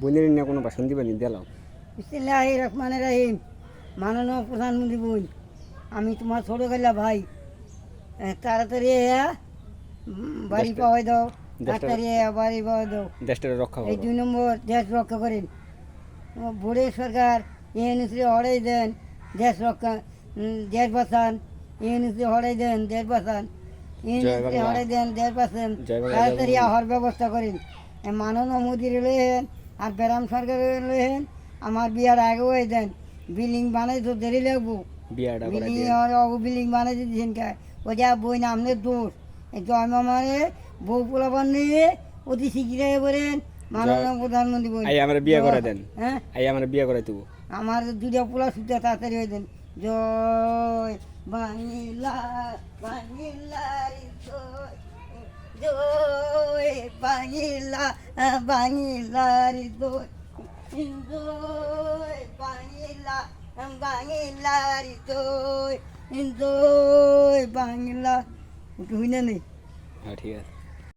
বোনের নিয়ে কোনো ভাষণ দিবেন দিলাম রহমান রাহিম। মাননীয় প্রধানমন্ত্রী বোন আমি তোমার ছোট গেলা ভাই তাড়াতাড়ি এয়া, বাড়ি পাওয়াই দাও। তাড়াতাড়ি বাড়ি পাওয়াই দাও। দেশটা রক্ষা এই দুই নম্বর দেশ রক্ষা করেন। ভোটের সরকার ইউনিসি হরাই দেন দেশ রক্ষা দেশ বাঁচান। ইউনিসি হরাই দেন দেশ বাঁচান। ইউনিসি বাংলা। হরাই দেন দেশ বাঁচান। তাড়াতাড়ি। হওয়ার ব্যবস্থা করেন। মাননীয় মোদির লইহেন আর ব্যারাম সরকার লইহেন আমার বিয়ার আগে হয়ে দেন বিল্ডিং বানাই তো দেরি লাগবো। বিয়াটা বিল্ডিং বানাই দিয়েছেন কে? ও যা বই না আপনার দোষ এই জয় মামারে বউ পোলাপান নিয়ে অতি শীঘ্রই বলেন মাননীয় প্রধানমন্ত্রী আই আমার বিয়ে করে দেন। হ্যাঁ? আই আমার বিয়ে করে দেবো আমার দুটা পোলা সুতা তাড়াতাড়ি হয়ে দেন। জয় বাংলা বাংলা জয় জয়। বাংলা বাংলার জয় বাংলা বাংলার জয় বাংলা একটু হই না নেই হ্যাঁ ঠিক আছে